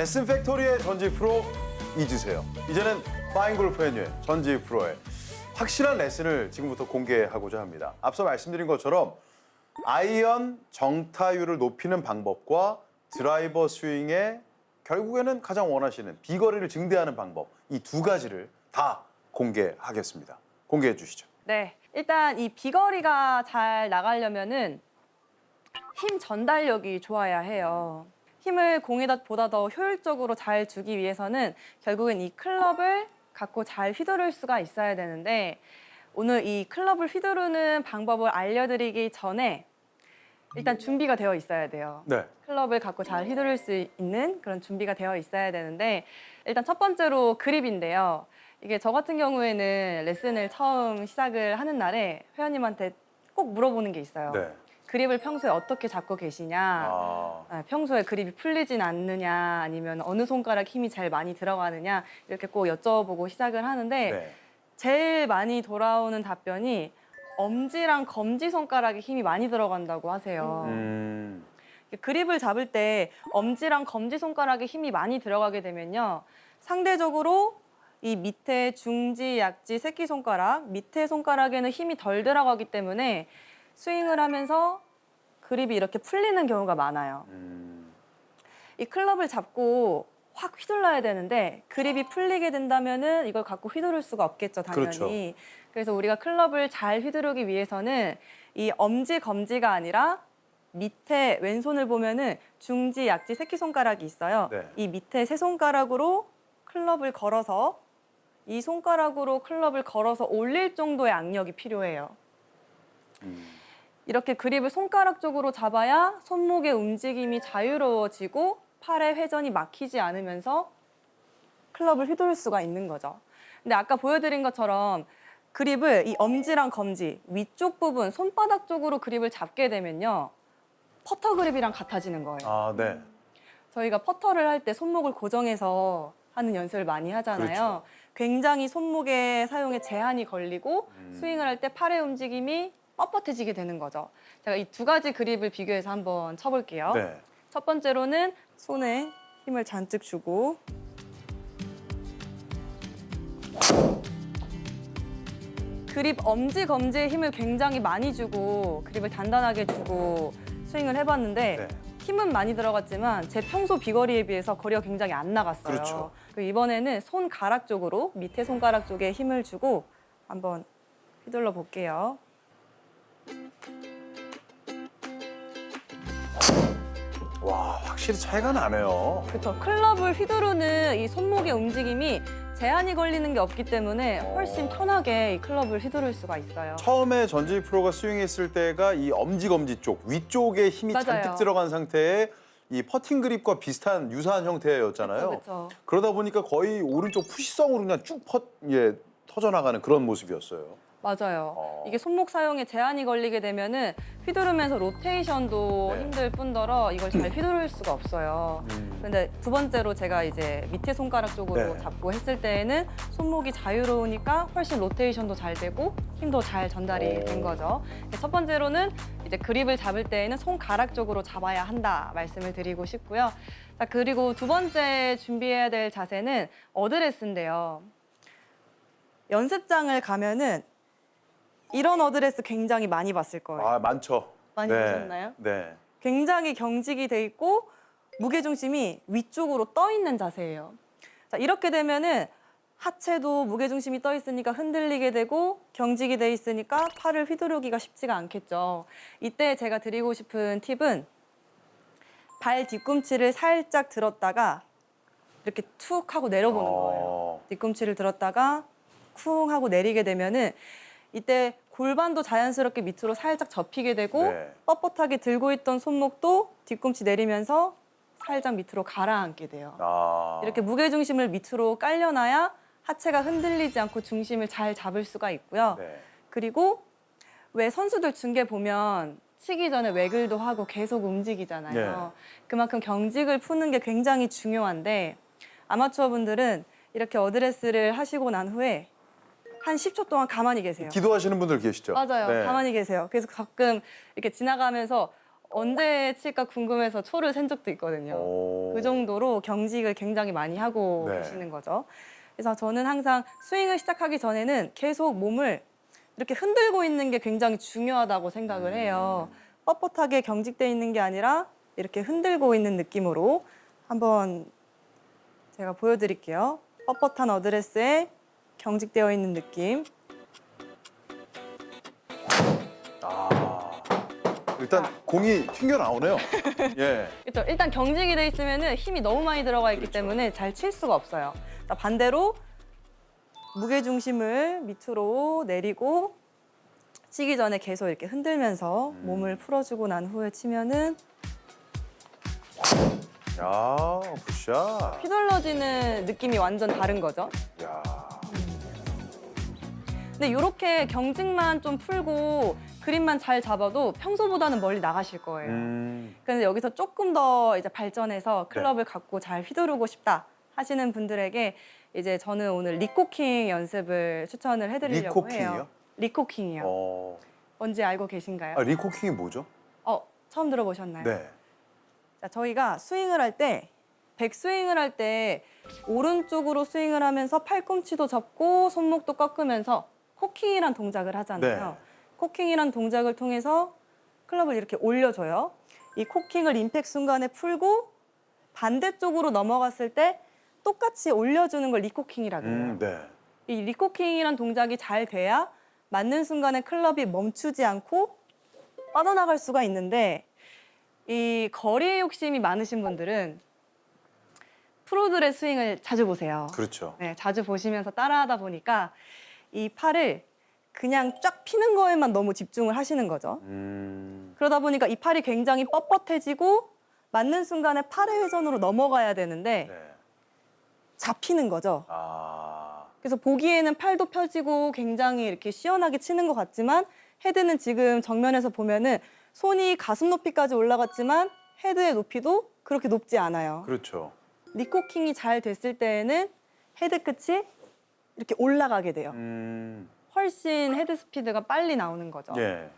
레슨 팩토리의 전지 프로 잊으세요. 이제는 파인 골프 애뉴의 전지 프로의 확실한 레슨을 지금부터 공개하고자 합니다. 앞서 말씀드린 것처럼 아이언 정타율을 높이는 방법과 드라이버 스윙의 결국에는 가장 원하시는 비거리를 증대하는 방법 이 두 가지를 다 공개하겠습니다. 공개해 주시죠. 네. 일단 이 비거리가 잘 나가려면은 힘 전달력이 좋아야 해요. 힘을 공에다 보다 더 효율적으로 잘 주기 위해서는 결국엔 이 클럽을 갖고 잘 휘두를 수가 있어야 되는데 오늘 이 클럽을 휘두르는 방법을 알려드리기 전에 일단 준비가 되어 있어야 돼요. 네. 클럽을 갖고 잘 휘두를 수 있는 그런 준비가 되어 있어야 되는데 일단 첫 번째로 그립인데요. 이게 저 같은 경우에는 레슨을 처음 시작을 하는 날에 회원님한테 꼭 물어보는 게 있어요. 네. 그립을 평소에 어떻게 잡고 계시냐? 아, 아, 평소에 그립이 풀리진 않느냐? 아니면 어느 손가락 힘이 제일 많이 들어가느냐? 이렇게 꼭 여쭤보고 시작을 하는데 네. 제일 많이 돌아오는 답변이 엄지랑 검지 손가락에 힘이 많이 들어간다고 하세요. 음, 그립을 잡을 때 엄지랑 검지 손가락에 힘이 많이 들어가게 되면요. 상대적으로 이 밑에 중지, 약지, 새끼 손가락, 밑에 손가락에는 힘이 덜 들어가기 때문에 스윙을 하면서 그립이 이렇게 풀리는 경우가 많아요. 음, 이 클럽을 잡고 확 휘둘러야 되는데 그립이 풀리게 된다면은 이걸 갖고 휘두를 수가 없겠죠, 당연히. 그렇죠. 그래서 우리가 클럽을 잘 휘두르기 위해서는 이 엄지 검지가 아니라 밑에 왼손을 보면은 중지, 약지, 새끼 손가락이 있어요. 네. 이 밑에 세 손가락으로 클럽을 걸어서 이 손가락으로 클럽을 걸어서 올릴 정도의 악력이 필요해요. 음. 이렇게 그립을 손가락 쪽으로 잡아야 손목의 움직임이 자유로워지고 팔의 회전이 막히지 않으면서 클럽을 휘두를 수가 있는 거죠. 근데 아까 보여드린 것처럼 그립을 이 엄지랑 검지 위쪽 부분 손바닥 쪽으로 그립을 잡게 되면요 퍼터 그립이랑 같아지는 거예요. 아, 네. 저희가 퍼터를 할 때 손목을 고정해서 하는 연습을 많이 하잖아요. 그렇죠. 굉장히 손목의 사용에 제한이 걸리고 음. 스윙을 할 때 팔의 움직임이 뻣뻣해지게 되는 거죠. 제가 이 두 가지 그립을 비교해서 한번 쳐볼게요. 네. 첫 번째로는 손에 힘을 잔뜩 주고 그립 엄지 검지에 힘을 굉장히 많이 주고 그립을 단단하게 주고 스윙을 해봤는데 네. 힘은 많이 들어갔지만 제 평소 비거리에 비해서 거리가 굉장히 안 나갔어요. 그렇죠. 그리고 이번에는 손가락 쪽으로 밑에 손가락 쪽에 힘을 주고 한번 휘둘러 볼게요. 와, 확실히 차이가 나네요. 그렇죠. 클럽을 휘두르는 이 손목의 움직임이 제한이 걸리는 게 없기 때문에 훨씬 편하게 이 클럽을 휘두를 수가 있어요. 처음에 전지 프로가 스윙했을 때가 이 엄지 검지 쪽 위쪽에 힘이 맞아요. 잔뜩 들어간 상태에 이 퍼팅 그립과 비슷한 유사한 형태였잖아요. 그렇죠. 그러다 보니까 거의 오른쪽 푸시성으로 그냥 쭉 퍼, 예, 터져 나가는 그런 모습이었어요. 맞아요. 어. 이게 손목 사용에 제한이 걸리게 되면은 휘두르면서 로테이션도 네. 힘들 뿐더러 이걸 잘 휘두를 수가 없어요. 음. 근데 두 번째로 제가 이제 밑에 손가락 쪽으로 네. 잡고 했을 때에는 손목이 자유로우니까 훨씬 로테이션도 잘 되고 힘도 잘 전달이 오. 된 거죠. 첫 번째로는 이제 그립을 잡을 때에는 손가락 쪽으로 잡아야 한다 말씀을 드리고 싶고요. 자, 그리고 두 번째 준비해야 될 자세는 어드레스인데요. 연습장을 가면은 이런 어드레스 굉장히 많이 봤을 거예요. 아, 많죠. 많이 네. 보셨나요? 네. 굉장히 경직이 돼 있고 무게 중심이 위쪽으로 떠 있는 자세예요. 자, 이렇게 되면은 하체도 무게 중심이 떠 있으니까 흔들리게 되고 경직이 돼 있으니까 팔을 휘두르기가 쉽지가 않겠죠. 이때 제가 드리고 싶은 팁은 발 뒤꿈치를 살짝 들었다가 이렇게 툭 하고 내려보는 거예요. 어, 뒤꿈치를 들었다가 쿵 하고 내리게 되면은 이때 골반도 자연스럽게 밑으로 살짝 접히게 되고 네. 뻣뻣하게 들고 있던 손목도 뒤꿈치 내리면서 살짝 밑으로 가라앉게 돼요. 아. 이렇게 무게 중심을 밑으로 깔려놔야 하체가 흔들리지 않고 중심을 잘 잡을 수가 있고요. 네. 그리고 왜 선수들 중계 보면 치기 전에 외글도 하고 계속 움직이잖아요. 네. 그만큼 경직을 푸는 게 굉장히 중요한데 아마추어 분들은 이렇게 어드레스를 하시고 난 후에 한 10초 동안 가만히 계세요. 기도하시는 분들 계시죠? 맞아요. 네. 가만히 계세요. 그래서 가끔 이렇게 지나가면서 언제 칠까 궁금해서 초를 센 적도 있거든요. 오. 그 정도로 경직을 굉장히 많이 하고 네. 계시는 거죠. 그래서 저는 항상 스윙을 시작하기 전에는 계속 몸을 이렇게 흔들고 있는 게 굉장히 중요하다고 생각을 해요. 뻣뻣하게 경직돼 있는 게 아니라 이렇게 흔들고 있는 느낌으로 한번 제가 보여드릴게요. 뻣뻣한 어드레스에 경직되어 있는 느낌. 아. 일단 공이 튕겨 나오네요. 예. 그렇죠. 일단 경직이 돼 있으면 힘이 너무 많이 들어가 있기 때문에 잘 칠 수가 없어요. 자, 반대로 무게 중심을 밑으로 내리고 치기 전에 계속 이렇게 흔들면서 몸을 풀어주고 난 후에 치면은 야, 굿샷. 휘둘러지는 느낌이 완전 다른 거죠. 야. 근데 이렇게 경직만 좀 풀고 그림만 잘 잡아도 평소보다는 멀리 나가실 거예요. 음. 그런데 여기서 조금 더 이제 발전해서 클럽을 갖고 잘 휘두르고 싶다 하시는 분들에게 이제 저는 오늘 리코킹 연습을 추천을 해드리려고 리코킹이요? 해요. 리코킹이요. 어. 뭔지 알고 계신가요? 아, 리코킹이 뭐죠? 어, 처음 들어보셨나요? 네. 자, 저희가 스윙을 할 때, 백스윙을 할 때 오른쪽으로 스윙을 하면서 팔꿈치도 접고 손목도 꺾으면서 코킹이란 동작을 하잖아요. 네. 코킹이란 동작을 통해서 클럽을 이렇게 올려줘요. 이 코킹을 임팩 순간에 풀고 반대쪽으로 넘어갔을 때 똑같이 올려주는 걸 리코킹이라고 해요. 음, 네. 이 리코킹이란 동작이 잘 돼야 맞는 순간에 클럽이 멈추지 않고 빠져나갈 수가 있는데 이 거리에 욕심이 많으신 분들은 프로들의 스윙을 자주 보세요. 그렇죠. 네, 자주 보시면서 따라하다 보니까 이 팔을 그냥 쫙 피는 거에만 너무 집중을 하시는 거죠. 음. 그러다 보니까 이 팔이 굉장히 뻣뻣해지고 맞는 순간에 팔의 회전으로 넘어가야 되는데 네. 잡히는 거죠. 아. 그래서 보기에는 팔도 펴지고 굉장히 이렇게 시원하게 치는 것 같지만 헤드는 지금 정면에서 보면은 손이 가슴 높이까지 올라갔지만 헤드의 높이도 그렇게 높지 않아요. 그렇죠. 리코킹이 잘 됐을 때에는 헤드 끝이 이렇게 올라가게 돼요. 음. 훨씬 헤드 스피드가 빨리 나오는 거죠. 예.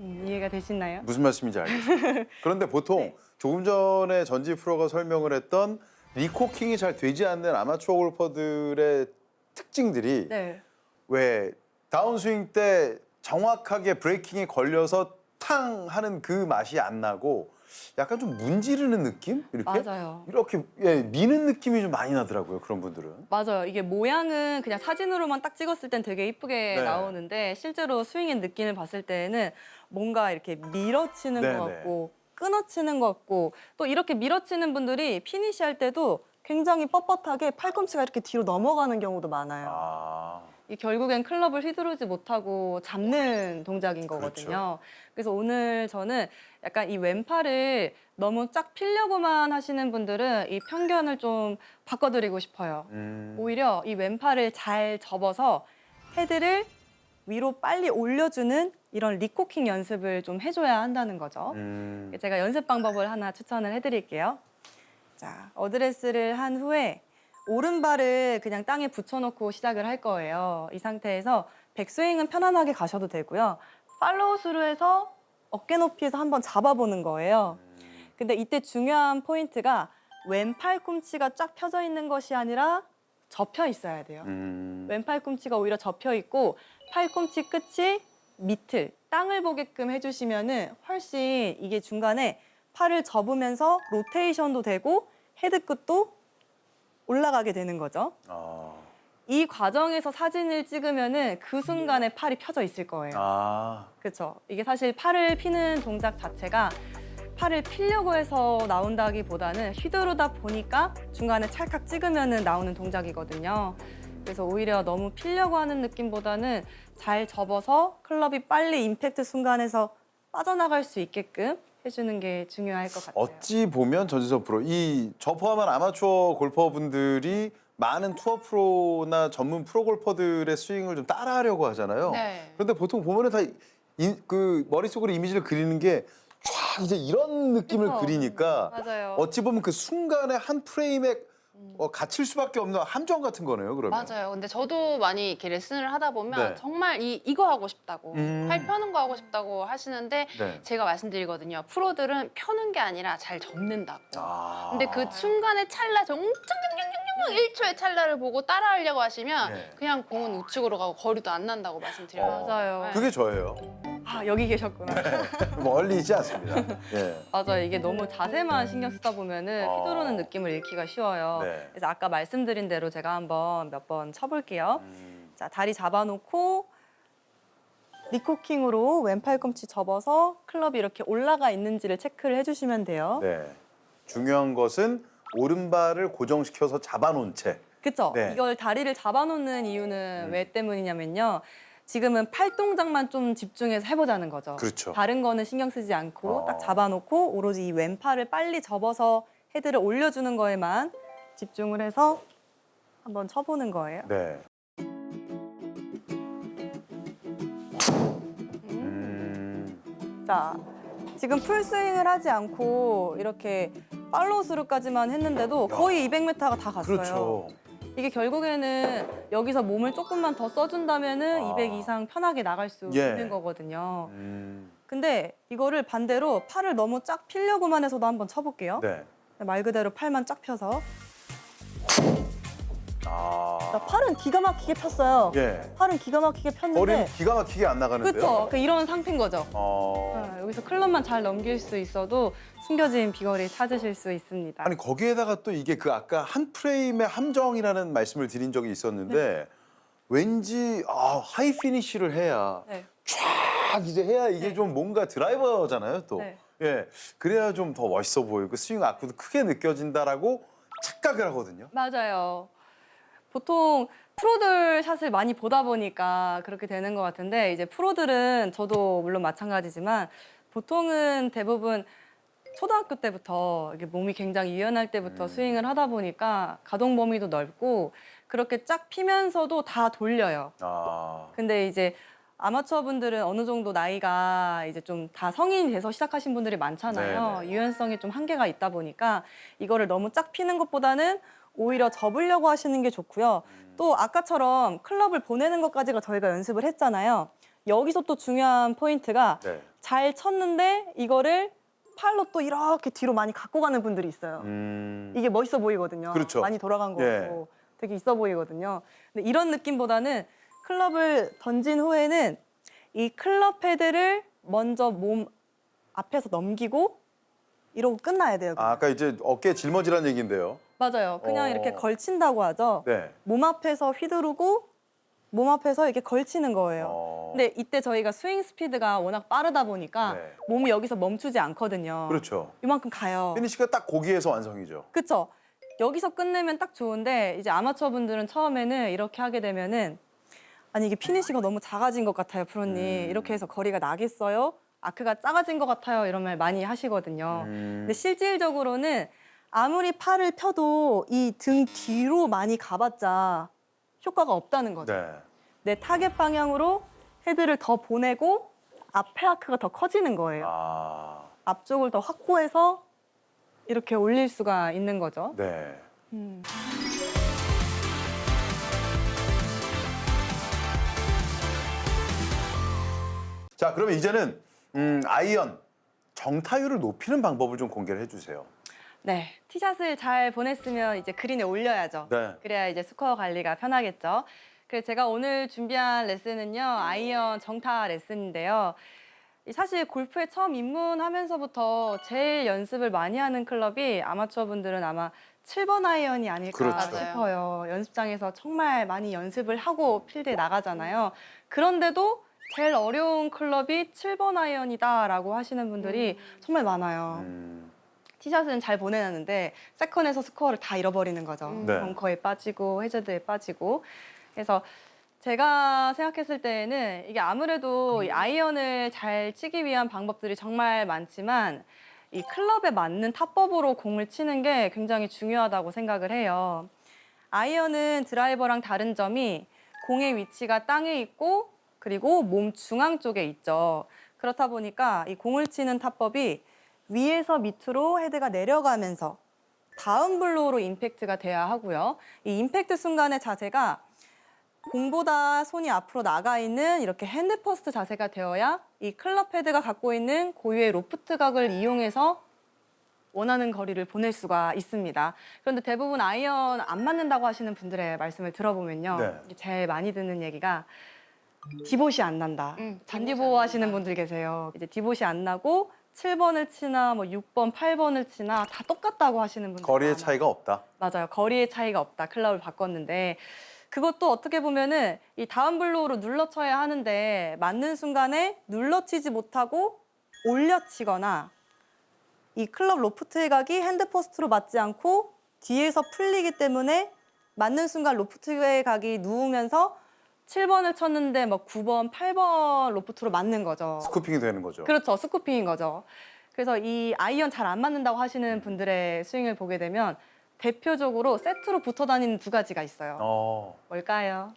음, 이해가 되시나요? 무슨 말씀인지 알겠어요. 그런데 보통 네. 조금 전에 전지 프로가 설명을 했던 리코킹이 잘 되지 않는 아마추어 골퍼들의 특징들이 네. 왜 다운스윙 때 정확하게 브레이킹에 걸려서 탕 하는 그 맛이 안 나고 약간 좀 문지르는 느낌? 이렇게 맞아요. 이렇게 예, 미는 느낌이 좀 많이 나더라고요. 그런 분들은. 맞아요. 이게 모양은 그냥 사진으로만 딱 찍었을 땐 되게 이쁘게 네. 나오는데 실제로 스윙의 느낌을 봤을 때는 뭔가 이렇게 밀어치는 네, 것 네. 같고 끊어치는 것 같고 또 이렇게 밀어치는 분들이 피니시 할 때도 굉장히 뻣뻣하게 팔꿈치가 이렇게 뒤로 넘어가는 경우도 많아요. 아. 이 결국엔 클럽을 휘두르지 못하고 잡는 동작인 거거든요. 그래서 오늘 저는 약간 이 왼팔을 너무 쫙 피려고만 하시는 분들은 이 편견을 좀 바꿔드리고 싶어요. 음. 오히려 이 왼팔을 잘 접어서 헤드를 위로 빨리 올려주는 이런 리코킹 연습을 좀 해줘야 한다는 거죠. 음. 제가 연습 방법을 하나 추천을 해드릴게요. 자, 어드레스를 한 후에 오른발을 그냥 땅에 붙여놓고 시작을 할 거예요. 이 상태에서 백스윙은 편안하게 가셔도 되고요. 팔로우 스루 해서 어깨 높이에서 한번 잡아보는 거예요. 근데 이때 중요한 포인트가 왼 팔 꿈치가 쫙 펴져 있는 것이 아니라 접혀 있어야 돼요. 음. 왼 팔 꿈치가 오히려 접혀 있고 팔꿈치 끝이 밑을 땅을 보게끔 해주시면은 훨씬 이게 중간에 팔을 접으면서 로테이션도 되고 헤드 끝도 올라가게 되는 거죠. 아. 이 과정에서 사진을 찍으면은 그 순간에 팔이 펴져 있을 거예요. 아. 그렇죠. 이게 사실 팔을 피는 동작 자체가 팔을 피려고 해서 나온다기보다는 휘두르다 보니까 중간에 찰칵 찍으면은 나오는 동작이거든요. 그래서 오히려 너무 피려고 하는 느낌보다는 잘 접어서 클럽이 빨리 임팩트 순간에서 빠져나갈 수 있게끔 해주는 게 중요할 것 같아요. 어찌 보면 전지선 프로 이 저 포함한 아마추어 골퍼분들이 많은 투어 프로나 전문 프로 골퍼들의 스윙을 좀 따라하려고 하잖아요. 네. 그런데 보통 보면은 다그 머릿속으로 이미지를 그리는 게 쫙 이제 이런 느낌을 그쵸. 그리니까 맞아요. 어찌 보면 그 순간에 한 프레임에 어, 갇힐 수밖에 없는 함정 같은 거네요. 그러면. 맞아요. 근데 저도 많이 이렇게 레슨을 하다 보면 네. 정말 이 이거 하고 싶다고 음. 팔 펴는 거 하고 싶다고 하시는데 네. 제가 말씀드리거든요. 프로들은 펴는 게 아니라 잘 접는다고. 아. 근데 그 순간의 찰나 정정 정정정정 1초의 찰나를 보고 따라하려고 하시면 네. 그냥 공은 우측으로 가고 거리도 안 난다고 말씀드려요. 어. 맞아요. 네. 그게 저예요. 아 여기 계셨구나. 멀리 있지 않습니다. 예. 맞아요. 이게 너무 자세만 신경 쓰다 보면은 어. 휘두르는 느낌을 잃기가 쉬워요. 네. 그래서 아까 말씀드린 대로 제가 한번 몇 번 쳐볼게요. 음, 자, 다리 잡아놓고 리코킹으로 왼팔 꿈치 접어서 클럽이 이렇게 올라가 있는지를 체크를 해주시면 돼요. 네. 중요한 것은 오른발을 고정시켜서 잡아놓은 채. 그쵸? 네. 이걸 다리를 잡아놓는 이유는 음. 왜 때문이냐면요. 지금은 팔 동작만 좀 집중해서 해보자는 거죠. 그렇죠. 다른 거는 신경 쓰지 않고 어. 딱 잡아놓고 오로지 이 왼팔을 빨리 접어서 헤드를 올려주는 거에만 집중을 해서 한번 쳐보는 거예요. 네. 음, 자, 지금 풀스윙을 하지 않고 이렇게 팔로우 스루까지만 했는데도 거의 200m가 다 갔어요. 그렇죠. 이게 결국에는 여기서 몸을 조금만 더 써준다면은 아. 200 이상 편하게 나갈 수 예. 있는 거거든요. 음, 근데 이거를 반대로 팔을 너무 쫙 펴려고만 해서도 한번 쳐볼게요. 네. 말 그대로 팔만 쫙 펴서. 아. 자, 팔은 기가 막히게 폈어요. 예. 팔은 기가 막히게 폈는데. 거리는 기가 막히게 안 나가는데요. 그렇죠. 그 이런 상태인 거죠. 어. 어, 여기서 클럽만 잘 넘길 수 있어도 숨겨진 비거리 찾으실 수 있습니다. 아니 거기에다가 또 이게 그 아까 한 프레임의 함정이라는 말씀을 드린 적이 있었는데 왠지 아, 하이 피니쉬를 해야 네. 쫙 이제 해야 이게 네. 좀 뭔가 드라이버잖아요 또. 네. 예. 그래야 좀 더 멋있어 보이고 스윙 악구도 크게 느껴진다라고 착각을 하거든요. 맞아요. 보통 프로들 샷을 많이 보다 보니까 그렇게 되는 것 같은데 이제 프로들은 저도 물론 마찬가지지만 보통은 대부분 초등학교 때부터 이게 몸이 굉장히 유연할 때부터 음. 스윙을 하다 보니까 가동 범위도 넓고 그렇게 쫙 피면서도 다 돌려요. 아. 근데 이제 아마추어 분들은 어느 정도 나이가 이제 좀 다 성인이 돼서 시작하신 분들이 많잖아요. 네네. 유연성이 좀 한계가 있다 보니까 이거를 너무 쫙 피는 것보다는 오히려 접으려고 하시는 게 좋고요. 또 아까처럼 클럽을 보내는 것까지가 저희가 연습을 했잖아요. 여기서 또 중요한 포인트가 네. 잘 쳤는데 이거를 팔로 또 이렇게 뒤로 많이 갖고 가는 분들이 있어요. 음. 이게 멋있어 보이거든요. 그렇죠. 많이 돌아간 거 예. 같고 되게 있어 보이거든요. 근데 이런 느낌보다는 클럽을 던진 후에는 이 클럽 패드를 먼저 몸 앞에서 넘기고 이러고 끝나야 돼요. 아, 아까 이제 어깨 짊어지란 얘기인데요. 맞아요. 그냥 어. 이렇게 걸친다고 하죠. 네. 몸 앞에서 휘두르고 몸 앞에서 이렇게 걸치는 거예요. 어. 근데 이때 저희가 스윙 스피드가 워낙 빠르다 보니까 네. 몸이 여기서 멈추지 않거든요. 그렇죠. 이만큼 가요. 피니시가 딱 거기에서 완성이죠. 그쵸? 여기서 끝내면 딱 좋은데 이제 아마추어 분들은 처음에는 이렇게 하게 되면은 아니 이게 피니시가 너무 작아진 것 같아요, 프로님. 음. 이렇게 해서 거리가 나겠어요? 아크가 작아진 것 같아요. 이런 말 많이 하시거든요. 음. 근데 실질적으로는 아무리 팔을 펴도 이 등 뒤로 많이 가봤자 효과가 없다는 거죠. 네. 내 타겟 방향으로 헤드를 더 보내고 앞에 아크가 더 커지는 거예요. 아. 앞쪽을 더 확보해서 이렇게 올릴 수가 있는 거죠. 네. 음. 자, 그러면 이제는 음, 아이언 정타율을 높이는 방법을 좀 공개를 해주세요. 네, 티샷을 잘 보냈으면 이제 그린에 올려야죠. 네. 그래야 이제 스코어 관리가 편하겠죠. 그래서 제가 오늘 준비한 레슨은요, 아이언 정타 레슨인데요. 이 사실 골프에 처음 입문하면서부터 제일 연습을 많이 하는 클럽이 아마추어 분들은 아마 7번 아이언이 아닐까 그렇죠. 싶어요. 연습장에서 정말 많이 연습을 하고 필드에 나가잖아요. 그런데도 제일 어려운 클럽이 7번 아이언이다라고 하시는 분들이 정말 많아요. 음, 티샷은 잘 보내놨는데 세컨에서 스코어를 다 잃어버리는 거죠. 음. 네. 벙커에 빠지고 해저드에 빠지고. 그래서 제가 생각했을 때에는 이게 아무래도 이 아이언을 잘 치기 위한 방법들이 정말 많지만 이 클럽에 맞는 타법으로 공을 치는 게 굉장히 중요하다고 생각을 해요. 아이언은 드라이버랑 다른 점이 공의 위치가 땅에 있고 그리고 몸 중앙 쪽에 있죠. 그렇다 보니까 이 공을 치는 타법이 위에서 밑으로 헤드가 내려가면서 다운 블로우로 임팩트가 돼야 하고요. 이 임팩트 순간의 자세가 공보다 손이 앞으로 나가 있는 이렇게 핸드 퍼스트 자세가 되어야 이 클럽 헤드가 갖고 있는 고유의 로프트 각을 이용해서 원하는 거리를 보낼 수가 있습니다. 그런데 대부분 아이언 안 맞는다고 하시는 분들의 말씀을 들어보면요. 네. 제일 많이 듣는 얘기가 디봇이 안 난다. 음, 잔디보 하시는. 분들 계세요. 이제 디봇이 안 나고 7번을 치나 뭐 6번, 8번을 치나 다 똑같다고 하시는 분들 거리의 많아요. 차이가 없다. 맞아요. 거리의 차이가 없다. 클럽을 바꿨는데 그것도 어떻게 보면은 이 다운 블로우로 눌러 쳐야 하는데 맞는 순간에 눌러 치지 못하고 올려 치거나 이 클럽 로프트의 각이 핸드 포스트로 맞지 않고 뒤에서 풀리기 때문에 맞는 순간 로프트의 각이 누우면서 7번을 쳤는데 뭐 9번, 8번 로프트로 맞는 거죠. 스쿠핑이 되는 거죠. 그렇죠. 스쿠핑인 거죠. 그래서 이 아이언 잘 안 맞는다고 하시는 분들의 스윙을 보게 되면 대표적으로 세트로 붙어 다니는 두 가지가 있어요. 어, 뭘까요?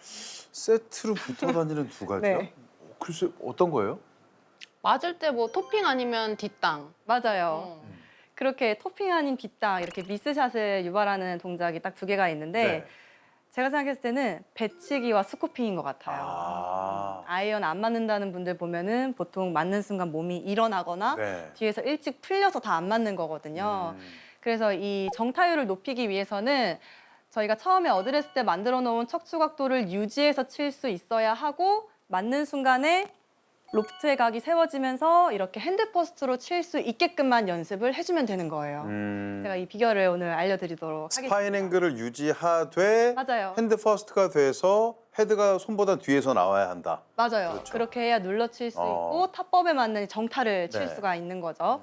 세트로 붙어 다니는 두 가지요? 네. 글쎄 어떤 거예요? 맞을 때 뭐 토핑 아니면 뒷땅. 맞아요. 어. 그렇게 토핑 아닌 빗땅 이렇게 미스샷을 유발하는 동작이 딱 두 개가 있는데 네. 제가 생각했을 때는 배치기와 스쿠핑인 것 같아요. 아, 아이언 안 맞는다는 분들 보면은 보통 맞는 순간 몸이 일어나거나 네. 뒤에서 일찍 풀려서 다 안 맞는 거거든요. 음, 그래서 이 정타율을 높이기 위해서는 저희가 처음에 어드레스 때 만들어 놓은 척추 각도를 유지해서 칠 수 있어야 하고 맞는 순간에 로프트의 각이 세워지면서 이렇게 핸드 포스트로 칠 수 있게끔만 연습을 해주면 되는 거예요. 음, 제가 이 비결을 오늘 알려드리도록 하겠습니다. 스파인 앵글을 유지하되 맞아요. 핸드 퍼스트가 돼서 헤드가 손보다 뒤에서 나와야 한다. 맞아요. 그렇죠. 그렇게 해야 눌러 칠 수 어. 있고 탑법에 맞는 정타를 칠 네. 수가 있는 거죠.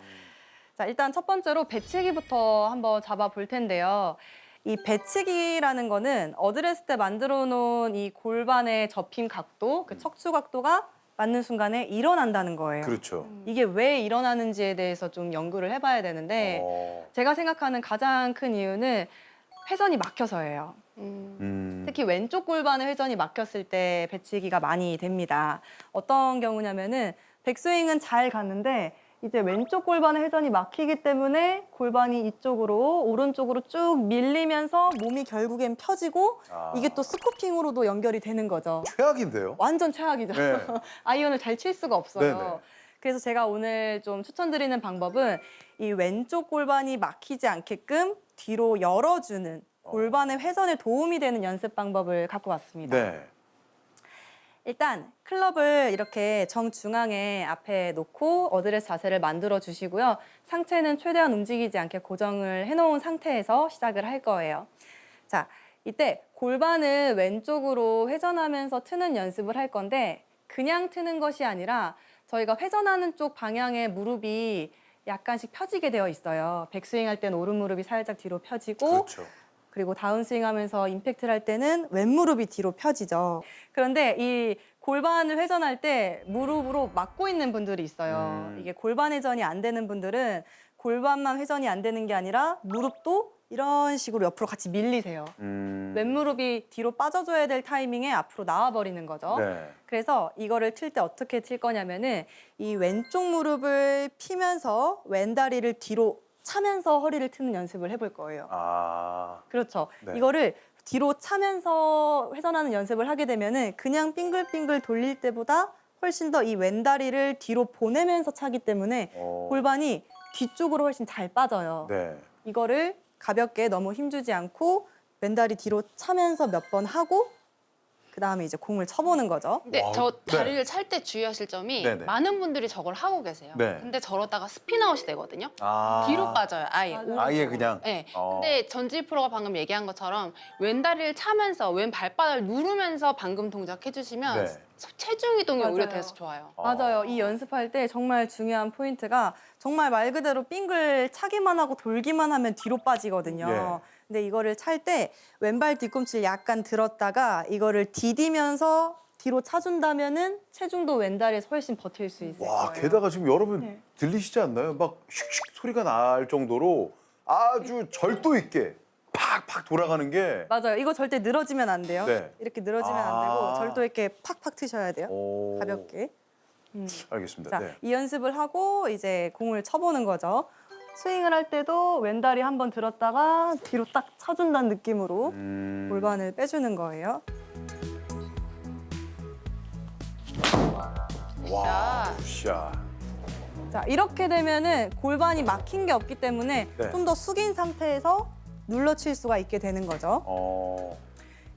자, 일단 첫 번째로 배치기부터 한번 잡아 볼 텐데요. 이 배치기라는 거는 어드레스 때 만들어 놓은 이 골반의 접힘 각도, 그 척추 각도가 맞는 순간에 일어난다는 거예요. 그렇죠. 이게 왜 일어나는지에 대해서 좀 연구를 해봐야 되는데 어, 제가 생각하는 가장 큰 이유는 회전이 막혀서예요. 음. 음, 특히 왼쪽 골반의 회전이 막혔을 때 배치기가 많이 됩니다. 어떤 경우냐면은 백스윙은 잘 갔는데 이제 왼쪽 골반의 회전이 막히기 때문에 골반이 이쪽으로 오른쪽으로 쭉 밀리면서 몸이 결국엔 펴지고 아, 이게 또 스쿠핑으로도 연결이 되는 거죠. 최악인데요. 완전 최악이죠. 네. 아이언을 잘 칠 수가 없어요. 네네. 그래서 제가 오늘 좀 추천드리는 방법은 이 왼쪽 골반이 막히지 않게끔 뒤로 열어주는 골반의 회전에 도움이 되는 연습 방법을 갖고 왔습니다. 네. 일단 클럽을 이렇게 정중앙에 앞에 놓고 어드레스 자세를 만들어 주시고요. 상체는 최대한 움직이지 않게 고정을 해놓은 상태에서 시작을 할 거예요. 자, 이때 골반을 왼쪽으로 회전하면서 트는 연습을 할 건데 그냥 트는 것이 아니라 저희가 회전하는 쪽 방향의 무릎이 약간씩 펴지게 되어 있어요. 백스윙 할 때는 오른 무릎이 살짝 뒤로 펴지고 그렇죠. 그리고 다운스윙 하면서 임팩트를 할 때는 왼무릎이 뒤로 펴지죠. 그런데 이 골반을 회전할 때 무릎으로 막고 있는 분들이 있어요. 음. 이게 골반 회전이 안 되는 분들은 골반만 회전이 안 되는 게 아니라 무릎도 이런 식으로 옆으로 같이 밀리세요. 음, 왼무릎이 뒤로 빠져줘야 될 타이밍에 앞으로 나와버리는 거죠. 네. 그래서 이거를 틀 때 어떻게 칠 거냐면은 이 왼쪽 무릎을 피면서 왼다리를 뒤로 차면서 허리를 트는 연습을 해볼 거예요. 아, 그렇죠. 네. 이거를 뒤로 차면서 회전하는 연습을 하게 되면은 그냥 빙글빙글 돌릴 때보다 훨씬 더 이 왼다리를 뒤로 보내면서 차기 때문에 어, 골반이 뒤쪽으로 훨씬 잘 빠져요. 네. 이거를 가볍게 너무 힘주지 않고 왼다리 뒤로 차면서 몇 번 하고 그 다음에 이제 공을 쳐보는 거죠. 근데 와우. 저 네. 다리를 찰 때 주의하실 점이 네네. 많은 분들이 저걸 하고 계세요. 네. 근데 저러다가 스피나웃이 되거든요. 아, 뒤로 빠져요, 아예. 맞아요. 오른쪽으로. 아예 그냥. 네. 어. 근데 전지 프로가 방금 얘기한 것처럼 왼 다리를 차면서 왼 발바닥을 누르면서 방금 동작 해주시면 네. 체중 이동이 오히려 맞아요. 돼서 좋아요. 어. 맞아요. 이 연습할 때 정말 중요한 포인트가 정말 말 그대로 빙글 차기만 하고 돌기만 하면 뒤로 빠지거든요. 예. 근데 이거를 찰 때 왼발 뒤꿈치를 약간 들었다가 이거를 디디면서 뒤로 차준다면은 체중도 왼다리에서 훨씬 버틸 수 있을 와, 거예요. 게다가 지금 여러분 네. 들리시지 않나요? 막 슉슉 소리가 날 정도로 아주 절도 있게 팍팍 돌아가는 게. 맞아요. 이거 절대 늘어지면 안 돼요. 네. 이렇게 늘어지면 아. 안 되고 절도 이렇게 팍팍 트셔야 돼요. 오, 가볍게. 음. 알겠습니다. 자, 네. 이 연습을 하고 이제 공을 쳐보는 거죠. 스윙을 할 때도 왼다리 한 번 들었다가 뒤로 딱 쳐준다는 느낌으로 음. 골반을 빼주는 거예요. 와, 굿샷. 자 이렇게 되면은 골반이 막힌 게 없기 때문에 네. 좀 더 숙인 상태에서 눌러칠 수가 있게 되는 거죠. 어.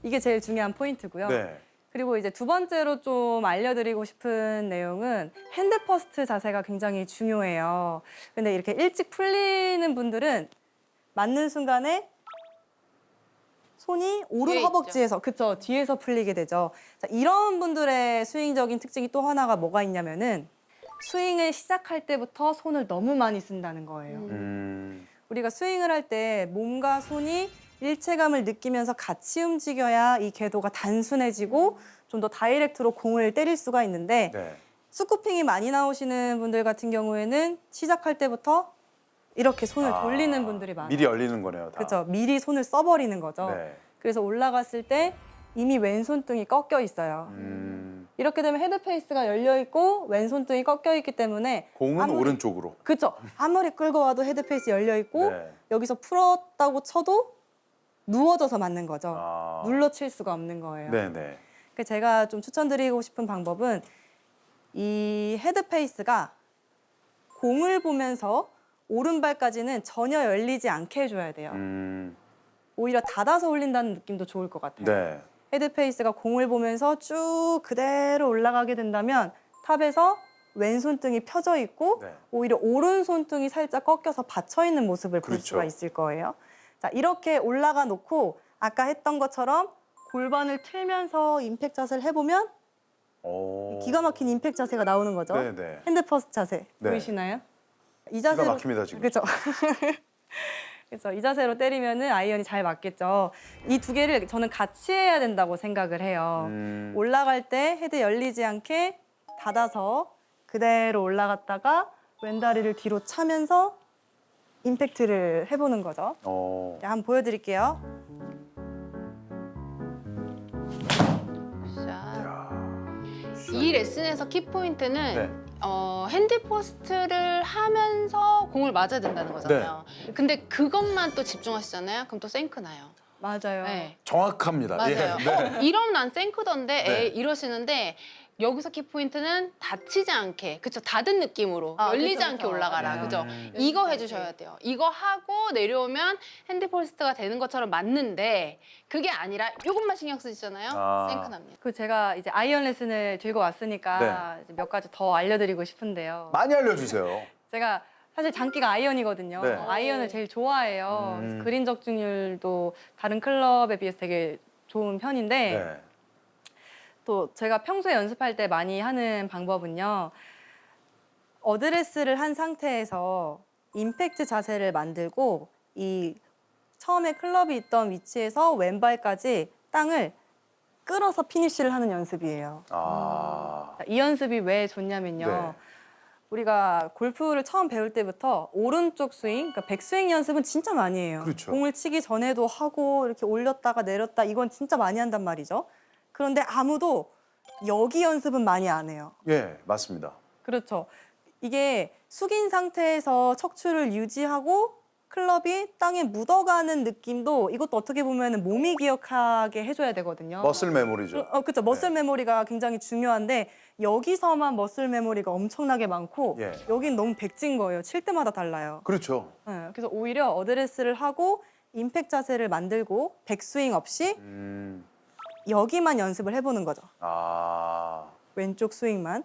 이게 제일 중요한 포인트고요. 네. 그리고 이제 두 번째로 좀 알려드리고 싶은 내용은 핸드 퍼스트 자세가 굉장히 중요해요. 근데 이렇게 일찍 풀리는 분들은 맞는 순간에 손이 오른 뒤에 허벅지에서 그쵸 뒤에서 풀리게 되죠. 자, 이런 분들의 스윙적인 특징이 또 하나가 뭐가 있냐면은 스윙을 시작할 때부터 손을 너무 많이 쓴다는 거예요. 음. 우리가 스윙을 할 때 몸과 손이 일체감을 느끼면서 같이 움직여야 이 궤도가 단순해지고 좀 더 다이렉트로 공을 때릴 수가 있는데 네. 스쿠핑이 많이 나오시는 분들 같은 경우에는 시작할 때부터 이렇게 손을 아, 돌리는 분들이 많아요. 미리 열리는 거네요, 다. 그렇죠. 미리 손을 써버리는 거죠. 네. 그래서 올라갔을 때 이미 왼손등이 꺾여 있어요. 음. 이렇게 되면 헤드페이스가 열려 있고 왼손등이 꺾여 있기 때문에 공은 아무리- 오른쪽으로. 그렇죠. 아무리 끌고 와도 헤드페이스 열려 있고 네. 여기서 풀었다고 쳐도 누워져서 맞는 거죠. 아. 눌러 칠 수가 없는 거예요. 네, 네. 그래서 제가 좀 추천드리고 싶은 방법은 이 헤드페이스가 공을 보면서 오른발까지는 전혀 열리지 않게 해줘야 돼요. 음. 오히려 닫아서 올린다는 느낌도 좋을 것 같아요. 네. 헤드페이스가 공을 보면서 쭉 그대로 올라가게 된다면 탑에서 왼손등이 펴져 있고 네. 오히려 오른손등이 살짝 꺾여서 받쳐 있는 모습을 볼 그렇죠. 수가 있을 거예요. 자, 이렇게 올라가 놓고 아까 했던 것처럼 골반을 틀면서 임팩 자세를 해보면 오. 기가 막힌 임팩 자세가 나오는 거죠. 네, 네. 핸드 퍼스트 자세 네. 보이시나요? 이 기가 자세로 막힙니다, 지금. 그렇죠. 그래서 이 자세로 때리면은 아이언이 잘 맞겠죠. 이 두 개를 저는 같이 해야 된다고 생각을 해요. 음. 올라갈 때 헤드 열리지 않게 닫아서 그대로 올라갔다가 왼다리를 뒤로 차면서 임팩트를 해보는 거죠. 어. 자, 한번 보여드릴게요. 자. 이 레슨에서 키 포인트는 네. 어, 핸드 포스트를 하면서 공을 맞아야 된다는 거잖아요. 네. 근데 그것만 또 집중하시잖아요. 그럼 또 생크 나요. 맞아요. 네. 정확합니다. 맞아요. 예. 네. 어, 이러면 난 생크던데 네. 에, 이러시는데 여기서 키 포인트는 다치지 않게 그쵸 닫은 느낌으로 아, 열리지 그쵸, 않게 그쵸. 올라가라 맞아요. 그죠 음. 이거 해주셔야. 돼요 이거 하고 내려오면 핸드 포스트가 되는 것처럼 맞는데 그게 아니라 이것만 신경 쓰시잖아요 아. 생크 납니다 그 제가 이제 아이언 레슨을 들고 왔으니까 이제 몇 가지 더 알려드리고 싶은데요. 많이 알려주세요. 제가 사실 장기가 아이언이거든요. 네. 아이언을 제일 좋아해요. 음. 그래서 그린 적중률도 다른 클럽에 비해서 되게 좋은 편인데 네. 또 제가 평소에 연습할 때 많이 하는 방법은요. 어드레스를 한 상태에서 임팩트 자세를 만들고 이 처음에 클럽이 있던 위치에서 왼발까지 땅을 끌어서 피니쉬를 하는 연습이에요. 아. 자, 이 연습이 왜 좋냐면요. 네. 우리가 골프를 처음 배울 때부터 오른쪽 스윙, 그러니까 백스윙 연습은 진짜 많이 해요. 그렇죠. 공을 치기 전에도 하고 이렇게 올렸다가 내렸다 이건 진짜 많이 한단 말이죠. 그런데 아무도 여기 연습은 많이 안 해요. 예, 맞습니다. 그렇죠. 이게 숙인 상태에서 척추를 유지하고 클럽이 땅에 묻어가는 느낌도 이것도 어떻게 보면 몸이 기억하게 해줘야 되거든요. 머슬 메모리죠. 어, 그렇죠. 머슬 네. 메모리가 굉장히 중요한데 여기서만 머슬 메모리가 엄청나게 많고 예. 여긴 너무 백진 거예요. 칠 때마다 달라요. 그렇죠. 네, 그래서 오히려 어드레스를 하고 임팩 자세를 만들고 백스윙 없이 음. 여기만 연습을 해보는 거죠. 아. 왼쪽 스윙만.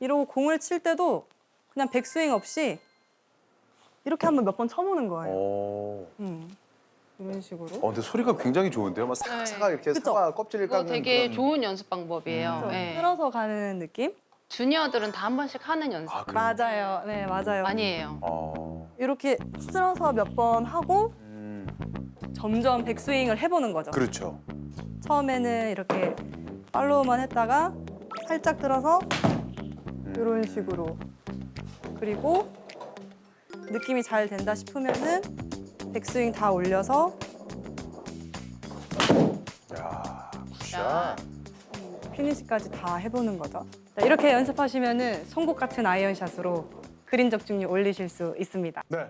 이러고 공을 칠 때도 그냥 백스윙 없이 이렇게 한번 몇 번 쳐보는 거예요. 오. 음, 이런 식으로. 어, 근데 소리가 굉장히 좋은데요? 막 사각사각 이렇게 그쵸? 사과 껍질을 이거 깎는 되게 그런... 좋은 연습 방법이에요 그렇죠. 네. 쓸어서 가는 느낌? 주니어들은 다 한 번씩 하는 연습 아, 그래요? 맞아요. 네, 맞아요. 해요 어. 이렇게 쓸어서 몇 번 하고 음. 점점 백스윙을 해보는 거죠. 그렇죠. 처음에는 이렇게 팔로우만 했다가 살짝 들어서 음. 이런 식으로 그리고 느낌이 잘 된다 싶으면은 백스윙 다 올려서 야, 자, 굿샷. 피니시까지 다 해보는 거죠. 자, 이렇게 연습하시면은 송곳 같은 아이언샷으로 그린 적중률 올리실 수 있습니다. 네.